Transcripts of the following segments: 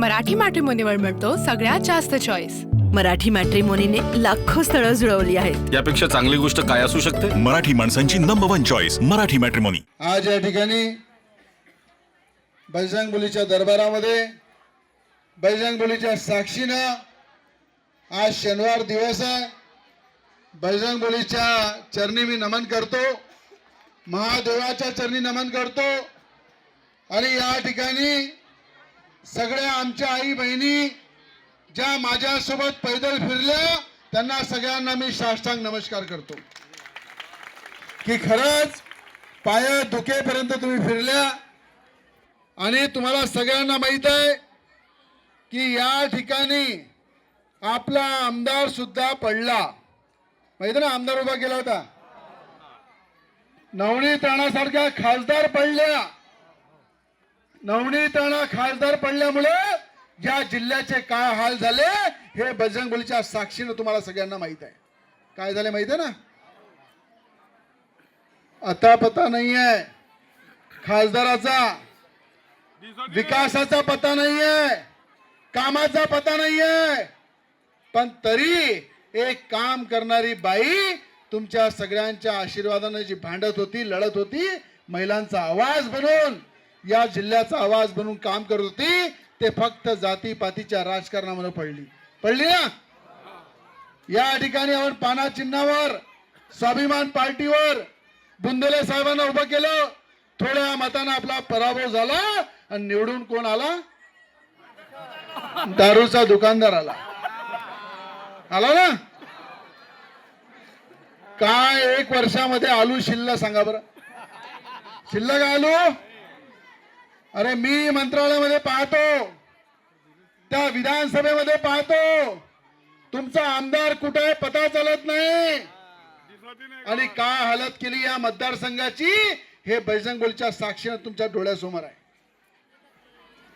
मराठी मॅट्रिमोनीवर मिळतो सगळ्यात जास्त चॉईस मराठी मॅट्रिमोनीने लाखो स्थळं जुळवली आहेत. यापेक्षा चांगली गोष्ट काय असू शकते? मराठी माणसांची number one choice Marathi matrimony आज या ठिकाणी बजरंगबलीच्या दरबारामध्ये बजरंगबलीच्या साक्षीनं आज शनिवार दिवस आहे. बजरंगबलीच्या चरणी मी नमन करतो. महादेवाच्या चरणी नमन करतो. आणि या ठिकाणी सगळ्या आमच्या आई बहिणी ज्या माझ्यासोबत पैदल फिरल्या त्यांना सगळ्यांना मी साष्टांग नमस्कार करतो. की खरंच पाय दुखेपर्यंत तुम्ही फिरल्या आणि तुम्हाला सगळ्यांना माहीत आहे की या ठिकाणी आपला आमदार सुद्धा पडला. माहीत ना आमदार उभा केला होता? नवणी ताणासारख्या खासदार पडल्या. नवनीताना खासदार पडल्यामुळे या जिल्ह्याचे काय हाल झाले हे बजरंगबलीच्या साक्षीनं तुम्हाला सगळ्यांना माहीत आहे. काय झाले माहीत आहे ना? आता पता नाही आहे खासदाराचा विकासाचा पता नाही आहे कामाचा पता नाही आहे पण तरी एक काम करणारी बाई तुमच्या सगळ्यांच्या आशीर्वादाने जी भांडत होती लढत होती महिलांचा आवाज बनवून या जिल्ह्याचा आवाज बनून काम करत होती ते फक्त जातीपातीच्या राजकारणामध्ये पडली. पडली ना? या ठिकाणी आपण पाना चिन्हावर स्वाभिमान पार्टीवर बुंदेले साहेबांना उभं केलं. थोड्या मतानं आपला पराभव झाला आणि निवडून कोण आला? दारूचा दुकानदार आला. आला ना? काय एक वर्षामध्ये आलू शिल्लक सांगा बरं. शिल्लक आलू? अरे मी मंत्रालयामध्ये पाहतो. त्या विधानसभेमध्ये पाहतो. तुमचा आमदार कुठे आहे पता चालत नाही. आणि काय हालत केली या मतदारसंघाची हे बैजंगोलच्या साक्षीनं तुमच्या डोळ्यासमोर आहे.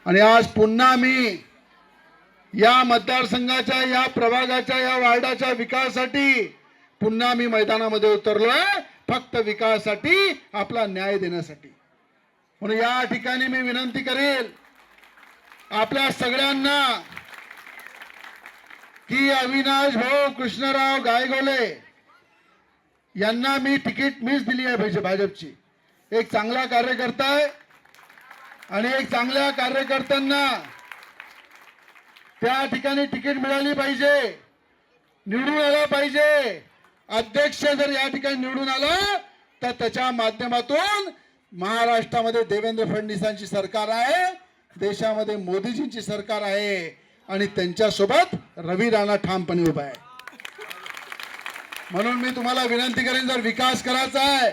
आणि आज पुन्हा मी या मतदारसंघाच्या या प्रभागाच्या या वार्डाच्या विकासासाठी पुन्हा मी मैदानामध्ये उतरलोय. फक्त विकासासाठी आपला न्याय देण्यासाठी. म्हणून या ठिकाणी मी विनंती करेल आपल्या सगळ्यांना की अविनाश भाऊ कृष्णराव गायगोले यांना मी तिकीट मीच दिली आहे भाजप- भाजपची. एक चांगला कार्यकर्ता आहे आणि एक चांगल्या कार्यकर्त्यांना त्या ठिकाणी तिकीट मिळाली पाहिजे निवडून आला पाहिजे. अध्यक्ष जर या ठिकाणी निवडून आला तर त्याच्या माध्यमातून महाराष्ट्रामध्ये देवेंद्र फडणवीसांची सरकार आहे देशामध्ये मोदीजींची सरकार आहे आणि त्यांच्यासोबत रवी राणा ठामपणे उभा आहे. म्हणून मी तुम्हाला विनंती करेन जर विकास करायचा आहे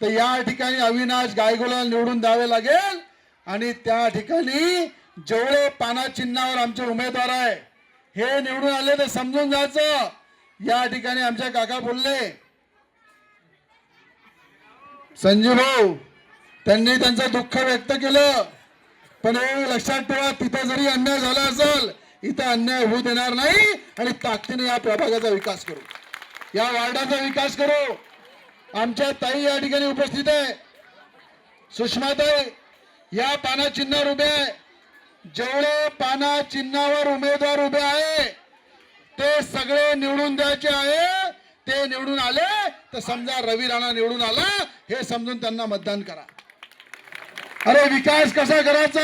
तर या ठिकाणी अविनाश गायगोला निवडून द्यावे लागेल आणि त्या ठिकाणी जेवढे पाना चिन्हावर आमचे उमेदवार आहे हे निवडून आले तर समजून जायचं. या ठिकाणी आमच्या काका बोलले संजीव भाऊ त्यांनी त्यांचं दुःख व्यक्त केलं. पण हे लक्षात ठेवा तिथं जरी अन्याय झाला असेल इथं अन्याय होऊ देणार नाही आणि ताकदीने या प्रभागाचा विकास करू. या वार्डाचा विकास करू. आमच्या ताई या ठिकाणी उपस्थित आहे. सुषमाताई या पाना चिन्हावर उभे आहे. जेवढे पाना चिन्हावर उमेदवार उभे आहे ते सगळे निवडून द्यायचे आहे. ते निवडून आले तर समजा रवी राणा निवडून आला हे समजून त्यांना मतदान करा. अरे विकास कसा करायचा?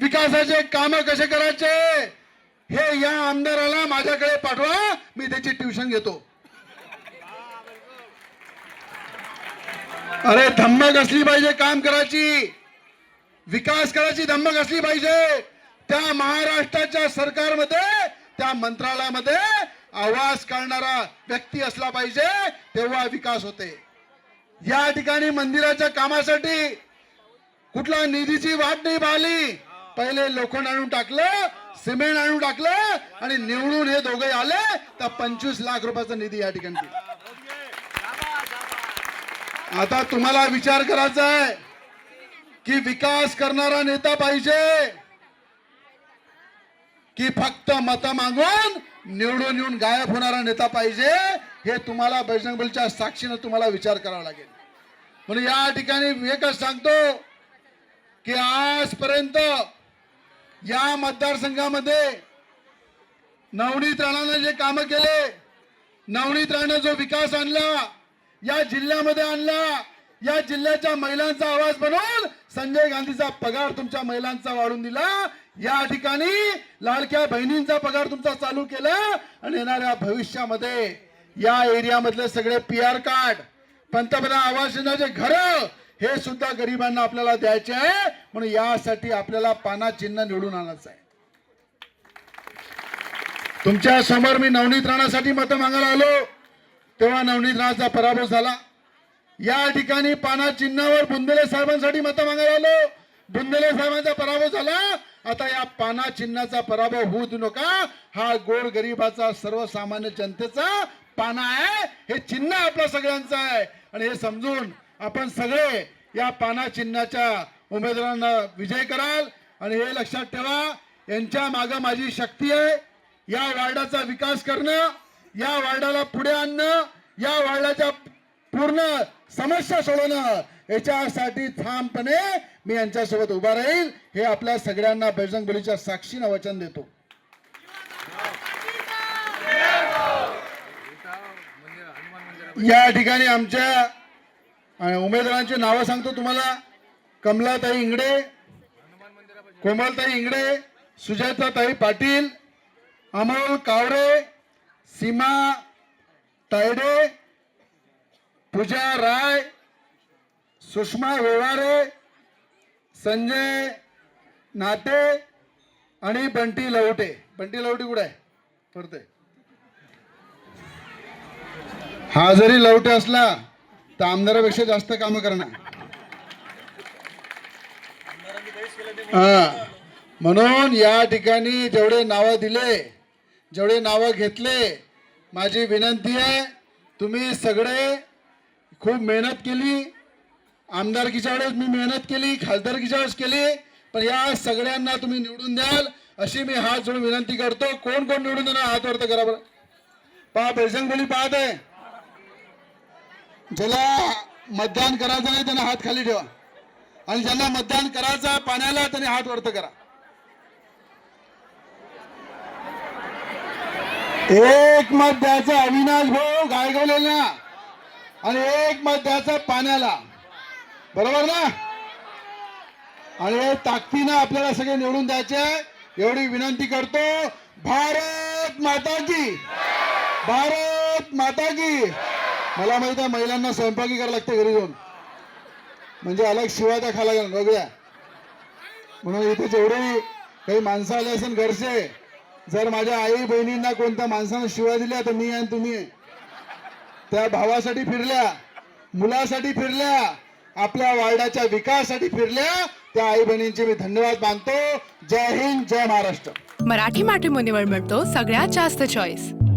विकासाचे काम कसे करायचे? हे या आमदाराला माझ्याकडे पाठवा मी त्याची ट्युशन घेतो. अरे धम्मक असली पाहिजे काम करायची? विकास करायची धम्मक असली पाहिजे? त्या महाराष्ट्राच्या सरकारमध्ये त्या मंत्रालयामध्ये आवाज करणारा व्यक्ती असला पाहिजे तेव्हा विकास होते. या ठिकाणी मंदिराच्या कामासाठी कुठला निधीची वाट नाही पाहिली. पहिले लोखंड आणून टाकलं सिमेंट आणून टाकलं आणि निवडून हे दोघे आले तर पंचवीस लाख रुपयाचा निधी या ठिकाणी आता तुम्हाला विचार करायचा आहे की विकास करणारा नेता पाहिजे की फक्त मत मागून निवडून येऊन गायब होणारा नेता पाहिजे हे तुम्हाला बजरंगबलीच्या साक्षीनं तुम्हाला विचार करावा लागेल. म्हणून या ठिकाणी एकच सांगतो की आजपर्यंत या मतदारसंघामध्ये नवनीत राणानं जे कामं केले नवनीत राणानं जो विकास आणला या जिल्ह्यामध्ये आणला या जिल्ह्याच्या महिलांचा आवाज बनवून संजय गांधीचा पगार तुमच्या महिलांचा वाढून दिला. या ठिकाणी लाडक्या बहिणींचा पगार तुमचा चालू केला आणि येणाऱ्या भविष्यामध्ये या एरियामधले सगळे पी आर कार्ड पंतप्रधान आवास योजनाचे घर हे सुद्धा गरिबांना आपल्याला द्यायचे आहे. म्हणून यासाठी आपल्याला पाना चिन्ह निवडून आणायचं आहे. तुमच्यासमोर मी नवनीत राणासाठी मतं मागायला आलो. तेव्हा नवनीत राणाचा पराभव झाला. या ठिकाणी पाना चिन्हावर बुंदेले साहेबांसाठी मतं मागायला आलो. बुंदेले साहेबांचा पराभव झाला. आता या पाना चिन्हाचा पराभव होऊ देऊ नका. हा गोर गरिबाचा सर्वसामान्य जनतेचा पाना आहे. हे चिन्ह आपल्या सगळ्यांचं आहे. आणि हे समजून आपण सगळे या पाना चिन्हाच्या उमेदवारांना विजय कराल. आणि हे लक्षात ठेवा यांच्या मागं माझी शक्ती आहे. या वार्डाचा विकास करणं या वार्डाला पुढे आणणं या वार्डाच्या पूर्ण समस्या सोडवणं याच्यासाठी ठामपणे मी यांच्यासोबत उभा राहील. हे आपल्या सगळ्यांना बजरंग बलीच्या साक्षीनं वचन देतो. या ठिकाणी आमच्या उमेदवारांची नावं सांगतो तुम्हाला. कमलाताई इंगडे कोमलताई इंगडे सुजाताताई पाटील अमोल कावडे सीमा तायडे पूजा राय सुषमा व्यवहारे संजय नाते आणि बंटी लवटे. बंटी लवटे कुठे आहे? परते. हा जरी लवटे असला तर आमदारापेक्षा जास्त कामं करणार. हा. म्हणून या ठिकाणी जेवढे नावं दिले जेवढे नावं घेतले माझी विनंती आहे तुम्ही सगळे खूप मेहनत केली. आमदारकीच्या वेळेस मी मेहनत केली खासदारकीच्या वेळेस केली पण या सगळ्यांना तुम्ही निवडून द्याल अशी मी हात जोडून विनंती करतो. कोण कोण निवडून देणार हात वर्त करा बरं. पहा बेसंग बोली पाहत आहे. ज्याला मतदान करायचं नाही त्याने हात खाली ठेवा. आणि ज्यांना मतदान करायचं आहे पाण्याला त्याने हात वरत करा. एक मत द्यायचं अविनाश भाऊ गायगवलेला आणि एक मत द्यायचं पाण्याला. बरोबर ना? आणि ताकदीनं आपल्याला सगळे निवडून द्यायचे एवढी विनंती करतो. भारत माता की. भारत माता की. मला माहीत आहे महिलांना स्वयंपाकी करायला लागते घरी जाऊन. म्हणजे अलग शिवाय त्या खायला लागल्या वेगळ्या म्हणून इथे जेवढे काही माणसं आले असेल घरचे जर माझ्या आई बहिणींना कोणत्या माणसानं शिवाय दिल्या तर मी आणि तुम्ही. त्या भावासाठी फिरल्या मुलासाठी फिरल्या आपल्या वार्डाच्या विकासासाठी फिरल्या त्या आई बहिणींचे मी धन्यवाद मानतो. जय हिंद जय महाराष्ट्र. मराठी मॅट्रिमोनीवर मिळतो सगळ्यात जास्त चॉईस